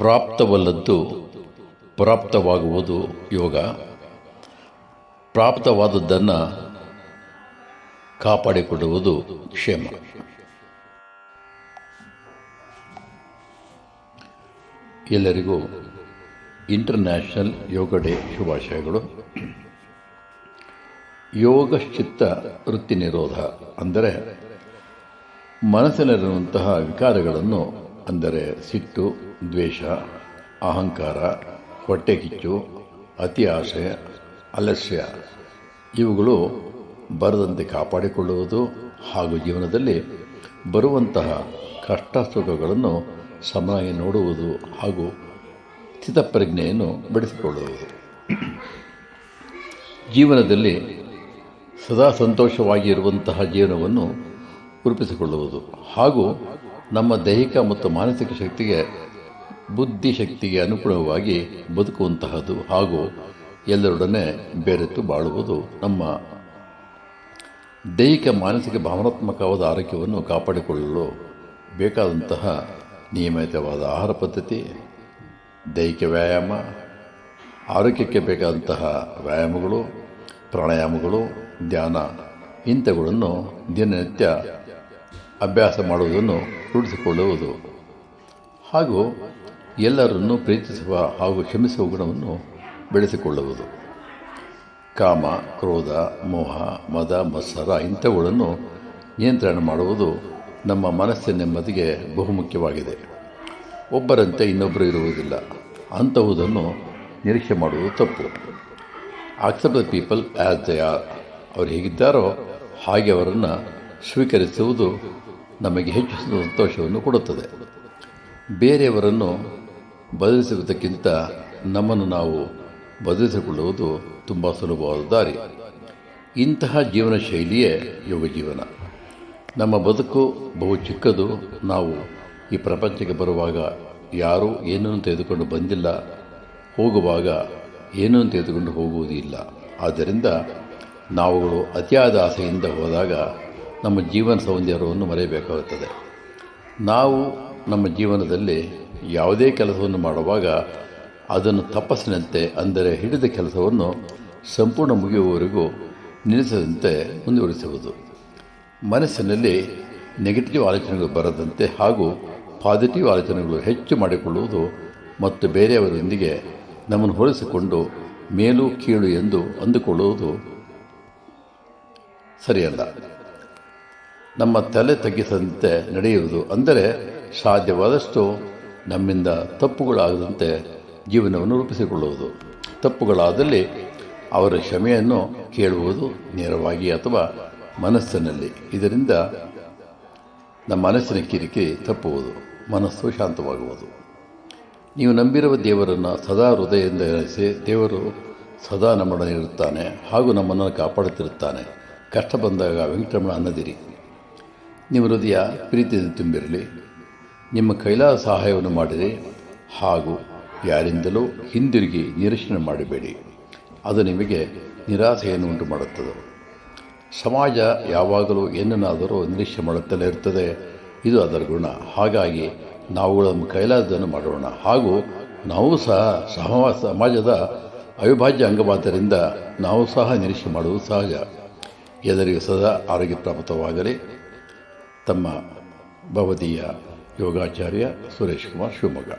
ಪ್ರಾಪ್ತವಲ್ಲದ್ದು ಪ್ರಾಪ್ತವಾಗುವುದು ಯೋಗ. ಪ್ರಾಪ್ತವಾದದ್ದನ್ನು ಕಾಪಾಡಿಕೊಳ್ಳುವುದು ಕ್ಷೇಮ. ಎಲ್ಲರಿಗೂ ಇಂಟರ್ನ್ಯಾಷನಲ್ ಯೋಗ ಡೇ ಶುಭಾಶಯಗಳು. ಯೋಗಶ್ಚಿತ್ತ ವೃತ್ತಿ ನಿರೋಧ ಅಂದರೆ ಮನಸ್ಸಿನಲ್ಲಿರುವಂತಹ ವಿಕಾರಗಳನ್ನು ಅಂದರೆ ಸಿಟ್ಟು, ದ್ವೇಷ, ಅಹಂಕಾರ, ಹೊಟ್ಟೆ ಕಿಚ್ಚು, ಅತಿ ಆಸೆ, ಅಲಸ್ಯ. ಇವುಗಳು ಬರದಂತೆ ಕಾಪಾಡಿಕೊಳ್ಳುವುದು ಹಾಗೂ ಜೀವನದಲ್ಲಿ ಬರುವಂತಹ ಕಷ್ಟ ಸುಖಗಳನ್ನು ಸಮನಾಗಿ ನೋಡುವುದು ಹಾಗೂ ಸ್ಥಿತಪ್ರಜ್ಞೆಯನ್ನು ಬೆಳೆಸಿಕೊಳ್ಳುವುದು. ಜೀವನದಲ್ಲಿ ಸದಾ ಸಂತೋಷವಾಗಿ ಇರುವಂತಹ ಜೀವನವನ್ನು ರೂಪಿಸಿಕೊಳ್ಳುವುದು ಹಾಗೂ ನಮ್ಮ ದೈಹಿಕ ಮತ್ತು ಮಾನಸಿಕ ಶಕ್ತಿಗೆ ಬುದ್ಧಿಶಕ್ತಿಗೆ ಅನುಗುಣವಾಗಿ ಬದುಕುವಂತಹದ್ದು ಹಾಗೂ ಎಲ್ಲರೊಡನೆ ಬೇರೆತ್ತು ಬಾಳುವುದು ನಮ್ಮ ದೈಹಿಕ ಮಾನಸಿಕ ಭಾವನಾತ್ಮಕವಾದ ಆರೋಗ್ಯವನ್ನು ಕಾಪಾಡಿಕೊಳ್ಳಲು ಬೇಕಾದಂತಹ ನಿಯಮಿತವಾದ ಆಹಾರ ಪದ್ಧತಿ, ದೈಹಿಕ ವ್ಯಾಯಾಮ, ಆರೋಗ್ಯಕ್ಕೆ ಬೇಕಾದಂತಹ ವ್ಯಾಯಾಮಗಳು, ಪ್ರಾಣಾಯಾಮಗಳು, ಧ್ಯಾನ ಇಂಥವುಗಳನ್ನು ದಿನನಿತ್ಯ ಅಭ್ಯಾಸ ಮಾಡುವುದನ್ನು ರೂಢಿಸಿಕೊಳ್ಳುವುದು ಹಾಗೂ ಎಲ್ಲರನ್ನು ಪ್ರೀತಿಸುವ ಹಾಗೂ ಕ್ಷಮಿಸುವ ಗುಣವನ್ನು ಬೆಳೆಸಿಕೊಳ್ಳುವುದು. ಕಾಮ, ಕ್ರೋಧ, ಮೋಹ, ಮದ, ಮತ್ಸರ ಇಂಥವುಗಳನ್ನು ನಿಯಂತ್ರಣ ಮಾಡುವುದು ನಮ್ಮ ಮನಸ್ಸಿನ ನೆಮ್ಮದಿಗೆ ಬಹುಮುಖ್ಯವಾಗಿದೆ. ಒಬ್ಬರಂತೆ ಇನ್ನೊಬ್ಬರು ಇರುವುದಿಲ್ಲ. ಅಂಥವುದನ್ನು ನಿರೀಕ್ಷೆ ಮಾಡುವುದು ತಪ್ಪು. Accept the people as they are ಅವರು ಹೇಗಿದ್ದಾರೋ ಹಾಗೆ ಅವರನ್ನು ಸ್ವೀಕರಿಸುವುದು ನಮಗೆ ಹೆಚ್ಚು ಸಂತೋಷವನ್ನು ಕೊಡುತ್ತದೆ. ಬೇರೆಯವರನ್ನು ಬದಲಿಸುವುದಕ್ಕಿಂತ ನಮ್ಮನ್ನು ನಾವು ಬದಲಿಸಿಕೊಳ್ಳುವುದು ತುಂಬ ಸುಲಭವಾದ ದಾರಿ. ಇಂತಹ ಜೀವನ ಶೈಲಿಯೇ ಯೋಗ ಜೀವನ ನಮ್ಮ ಬದುಕು ಬಹು ಚಿಕ್ಕದು, ನಾವು ಈ ಪ್ರಪಂಚಕ್ಕೆ ಬರುವಾಗ ಯಾರೂ ಏನನ್ನು ತೆಗೆದುಕೊಂಡು ಬಂದಿಲ್ಲ, ಹೋಗುವಾಗ ಏನನ್ನು ತೆಗೆದುಕೊಂಡು ಹೋಗುವುದಿಲ್ಲ. ಆದ್ದರಿಂದ ನಾವುಗಳು ಅತಿಯಾದ ಆಸೆಯಿಂದ ಹೋದಾಗ ನಮ್ಮ ಜೀವನ ಸೌಂದರ್ಯವನ್ನು ಮರೆಯಬೇಕಾಗುತ್ತದೆ. ನಾವು ನಮ್ಮ ಜೀವನದಲ್ಲಿ ಯಾವುದೇ ಕೆಲಸವನ್ನು ಮಾಡುವಾಗ ಅದನ್ನು ತಪಸ್ಸಿನಂತೆ, ಅಂದರೆ ಹಿಡಿದ ಕೆಲಸವನ್ನು ಸಂಪೂರ್ಣ ಮುಗಿಯುವವರೆಗೂ ನಿಲ್ಲಿಸದಂತೆ ಮುಂದುವರಿಸುವುದು. ಮನಸ್ಸಿನಲ್ಲಿ ನೆಗೆಟಿವ್ ಆಲೋಚನೆಗಳು ಬರದಂತೆ ಹಾಗೂ ಪಾಸಿಟಿವ್ ಆಲೋಚನೆಗಳು ಹೆಚ್ಚು ಮಾಡಿಕೊಳ್ಳುವುದು ಮತ್ತು ಬೇರೆಯವರೊಂದಿಗೆ ನಮ್ಮನ್ನು ಹೋಲಿಸಿಕೊಂಡು ಮೇಲು ಕೀಳು ಎಂದು ಅಂದುಕೊಳ್ಳುವುದು ಸರಿಯಲ್ಲ. ನಮ್ಮ ತಲೆ ತಗ್ಗಿಸದಂತೆ ನಡೆಯುವುದು ಅಂದರೆ ಸಾಧ್ಯವಾದಷ್ಟು ನಮ್ಮಿಂದ ತಪ್ಪುಗಳಾಗದಂತೆ ಜೀವನವನ್ನು ರೂಪಿಸಿಕೊಳ್ಳುವುದು. ತಪ್ಪುಗಳಾದಲ್ಲಿ ಅವರ ಕ್ಷಮೆಯನ್ನು ಕೇಳುವುದು ನೇರವಾಗಿ ಅಥವಾ ಮನಸ್ಸಿನಲ್ಲಿ. ಇದರಿಂದ ನಮ್ಮ ಮನಸ್ಸಿನ ಕಿರಿಕಿರಿ ತಪ್ಪುವುದು, ಮನಸ್ಸು ಶಾಂತವಾಗುವುದು. ನೀವು ನಂಬಿರುವ ದೇವರನ್ನು ಸದಾ ಹೃದಯದಿಂದ ಎನಿಸಿ ದೇವರು ಸದಾ ನಮ್ಮೊಡನೆ ಇರುತ್ತಾನೆ ಹಾಗೂ ನಮ್ಮನ್ನು ಕಾಪಾಡುತ್ತಿರುತ್ತಾನೆ. ಕಷ್ಟ ಬಂದಾಗ ವೆಂಕಟರಮಣ ಅನ್ನದಿರಿ. ನಿಮ್ಮ ಹೃದಯ ಪ್ರೀತಿಯಿಂದ ತುಂಬಿರಲಿ. ನಿಮ್ಮ ಕೈಲಾದ ಸಹಾಯವನ್ನು ಮಾಡಿರಿ. ಹಾಗೂ ಯಾರಿಂದಲೂ ಹಿಂದಿರುಗಿ ನಿರೀಕ್ಷಣೆ ಮಾಡಬೇಡಿ. ಅದು ನಿಮಗೆ ನಿರಾಸೆಯನ್ನು ಉಂಟು ಮಾಡುತ್ತದೆ ಸಮಾಜ ಯಾವಾಗಲೂ ಏನನ್ನಾದರೂ ನಿರೀಕ್ಷೆ ಮಾಡುತ್ತಲೇ ಇರ್ತದೆ ಇದು ಅದರ ಗುಣ. ಹಾಗಾಗಿ ನಾವು ಕೈಲಾದನ್ನು ಮಾಡೋಣ. ಹಾಗೂ ನಾವು ಸಹ ಸಹ ಸಮಾಜದ ಅವಿಭಾಜ್ಯ ಅಂಗವಾದ್ದರಿಂದ ನಾವು ಸಹ ನಿರೀಕ್ಷೆ ಮಾಡುವುದು ಸಹಜ. ಎಲ್ಲರಿಗೂ ಸದಾ ಆರೋಗ್ಯ ಪ್ರಾಪ್ತವಾಗಲಿ ತಮ್ಮ ಭವದೀಯ ಯೋಗಾಚಾರ್ಯ ಸುರೇಶ್ ಕುಮಾರ್ ಶಿವಮೊಗ್ಗ.